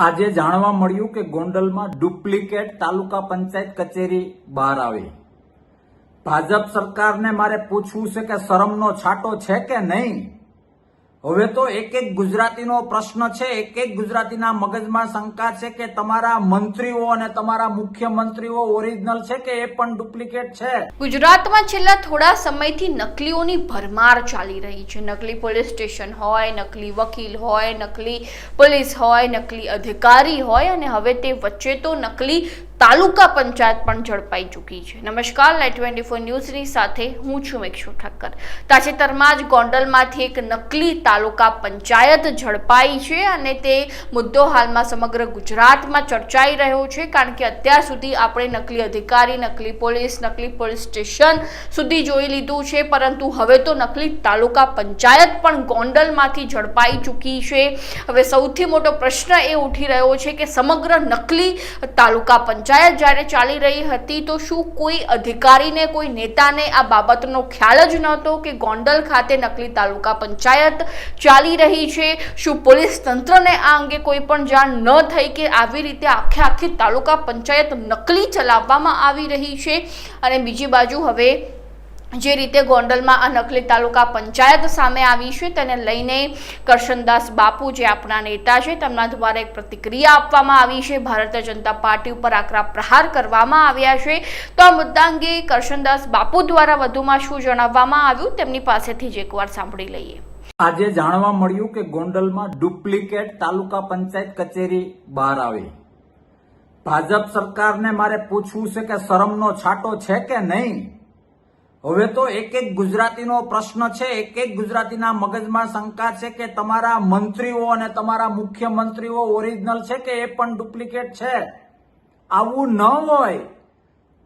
આજે જાણવા મળ્યું કે ગોંડલમાં ડુપ્લિકેટ તાલુકા પંચાયત કચેરી બહાર આવી. ભાજપ સરકારને મારે પૂછવું છે કે શરમનો છાંટો છે કે નહીં? હવે તો એક એક ગુજરાતીનો પ્રશ્ન છે, એક એક ગુજરાતીના મગજમાં શંકા છે કે તમારા મંત્રીઓ અને તમારા મુખ્યમંત્રીઓ ઓરિજિનલ છે કે એ પણ ડુપ્લિકેટ છે? ગુજરાતમાં છેલ્લા થોડા સમયથી નકલીઓની ભરમાર ચાલી રહી છે. નકલી પોલીસ સ્ટેશન હોય, નકલી વકીલ હોય, નકલી પોલીસ હોય, નકલી અધિકારી હોય અને હવે તે વચ્ચે તો નકલી તાલુકા પંચાયત પણ ઝડપાઈ ચૂકી છે. નમસ્કાર લાઈટ ટ્વેન્ટી ફોર ન્યૂઝની સાથે હું છું મેક્ષુ ઠક્કર. તાજેતરમાં જ ગોંડલમાંથી એક નકલી તાલુકા પંચાયત ઝડપાઈ છે અને તે મુદ્દો હાલમાં સમગ્ર ગુજરાતમાં ચર્ચાઈ રહ્યો છે, કારણ કે અત્યાર સુધી આપણે નકલી અધિકારી, નકલી પોલીસ નકલી પોલીસ સ્ટેશન સુધી જોઈ લીધું છે, પરંતુ હવે તો નકલી તાલુકા પંચાયત પણ ગોંડલમાંથી ઝડપાઈ ચૂકી છે. હવે સૌથી મોટો પ્રશ્ન એ ઉઠી રહ્યો છે કે સમગ્ર નકલી તાલુકા પંચાયત જ્યારે ચાલી રહી હતી તો શું કોઈ અધિકારીને, કોઈ નેતાને આ બાબતનો ખ્યાલ જ નહોતો કે ગોંડલ ખાતે નકલી તાલુકા પંચાયત ચાલી રહી છે? શું પોલીસ તંત્રને આ અંગે કોઈ પણ જાણ ન થઈ કે આવી રીતે આખે આખી તાલુકા પંચાયત નકલી ચલાવવામાં આવી રહી છે? અને બીજી બાજુ હવે જે રીતે ગોંડલમાં આ નકલી તાલુકા પંચાયત સામે આવી છે, તેને લઈને કરશનદાસ બાપુ જે આપણા નેતા છે, તેમના દ્વારા એક પ્રતિક્રિયા આપવામાં આવી છે. ભારતીય જનતા પાર્ટી ઉપર આકરા પ્રહાર કરવામાં આવ્યા છે. તો આ મુદ્દા અંગે કરશનદાસ બાપુ દ્વારા વધુમાં શું જણાવવામાં આવ્યું, તેમની પાસેથી જ એકવાર સાંભળી લઈએ. આજે જાણવા મળ્યું કે ગોંડલમાં ડુપ્લિકેટ તાલુકા પંચાયત કચેરી બહાર આવી. ભાજપ સરકારને મારે પૂછવું છે કે શરમનો છાંટો છે કે નહીં? હવે તો એક એક ગુજરાતીનો પ્રશ્ન છે, એક એક ગુજરાતીના મગજમાં શંકા છે કે તમારા મંત્રીઓ અને તમારા મુખ્યમંત્રીઓ ઓરિજિનલ છે કે એ પણ ડુપ્લિકેટ છે? આવું ન હોય.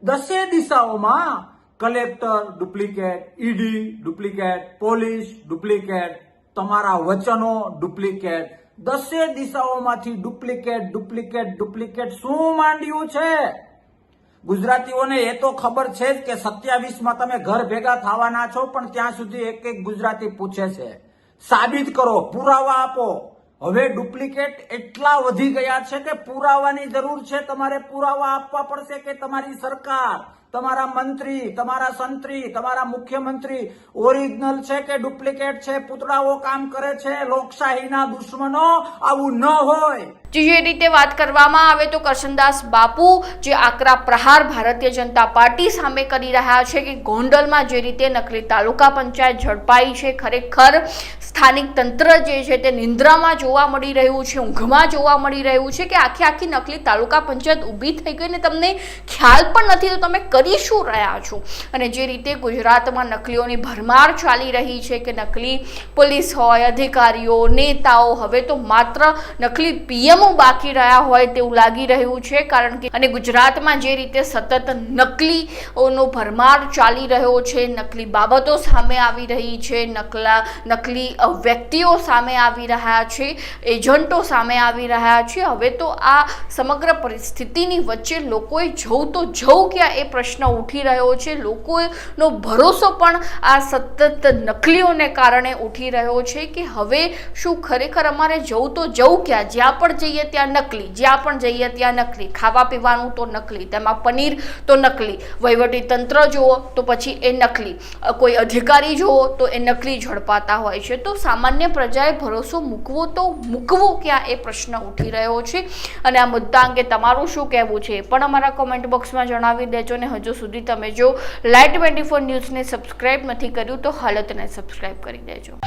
દસે દિશાઓમાં collector duplicate, ED duplicate, police duplicate, તમારા વચનો ડુપ્લિકેટ. દસે દિશાઓમાંથી ડુપ્લિકેટ ડુપ્લિકેટ ડુપ્લિકેટ શું માંડ્યું છે? ગુજરાતીઓને એ તો ખબર છે જ કે સત્યાવીસમાં તમે ઘર ભેગા થવાના છો, પણ ત્યાં સુધી એક એક ગુજરાતી પૂછે છે. સાબિત કરો, પુરાવા આપો. હવે ડુપ્લિકેટ એટલા વધી ગયા છે કે પુરાવાની જરૂર છે તમારે પુરાવા આપવા પડશે કે તમારી સરકાર, તમારા મંત્રી, તમારા સંત્રી, તમારા મુખ્યમંત્રી ઓરિજિનલ છે કે ડુપ્લિકેટ છે, પૂતળાઓ કામ કરે છે, લોકશાહીના દુશ્મનો આવું ન હોય. જે રીતે વાત કરવામાં આવે તો કરશનદાસ બાપુ જે આકરા પ્રહાર ભારતીય જનતા પાર્ટી સામે કરી રહ્યા છે કે ગોંડલમાં જે રીતે નકલી તાલુકા પંચાયત ઝડપાઈ છે, ખરેખર સ્થાનિક તંત્ર જે છે તે નિંદ્રામાં જોવા મળી રહ્યું છે, ઊંઘમાં જોવા મળી રહ્યું છે કે આખી આખી નકલી તાલુકા પંચાયત ઊભી થઈ ગઈ ને તમને ખ્યાલ પણ નથી તો તમે કરી શું રહ્યા છો? અને જે રીતે ગુજરાતમાં નકલીઓની ભરમાર ચાલી રહી છે કે નકલી પોલીસ હોય, અધિકારીઓ, નેતાઓ, હવે તો માત્ર નકલી પીએમઓ બાકી રહ્યા હોય તેવું લાગી રહ્યું છે, કારણ કે અને ગુજરાતમાં જે રીતે સતત નકલીઓનો ભરમાર ચાલી રહ્યો છે, નકલી બાબતો સામે આવી રહી છે, નકલા, નકલી વ્યક્તિઓ સામે આવી રહ્યા છે, એજન્ટો સામે આવી રહ્યા છે. હવે તો આ સમગ્ર પરિસ્થિતિની વચ્ચે લોકોએ જવું તો જવું ક્યાં એ પ્રશ્ન ઉઠી રહ્યો છે. લોકોનો ભરોસો પણ આ સતત નકલીઓને કારણે ઉઠી રહ્યો છે કે હવે શું ખરેખર અમારે જવું તો જવું ક્યાં? જ્યાં પણ જઈએ ત્યાં નકલી, જ્યાં પણ જઈએ ત્યાં નકલી, ખાવા પીવાનું તો નકલી, તેમાં પનીર તો નકલી વહીવટી તંત્ર જુઓ તો પછી એ નકલી કોઈ અધિકારી જુઓ તો એ નકલી ઝડપાતા હોય છે. તો સામાન્ય પ્રજાએ ભરોસો મૂકવો તો મૂકવો ક્યાં એ પ્રશ્ન ઉઠી રહ્યો છે. અને આ મુદ્દા અંગે તમારું શું કહેવું છે પણ અમારા કોમેન્ટ બોક્સમાં જણાવી દેજો ને હજુ સુધી તમે જો લાઈટ ટ્વેન્ટી ફોર ન્યૂઝને સબસ્ક્રાઈબ નથી કર્યું તો હાલતને સબસ્ક્રાઈબ કરી દેજો.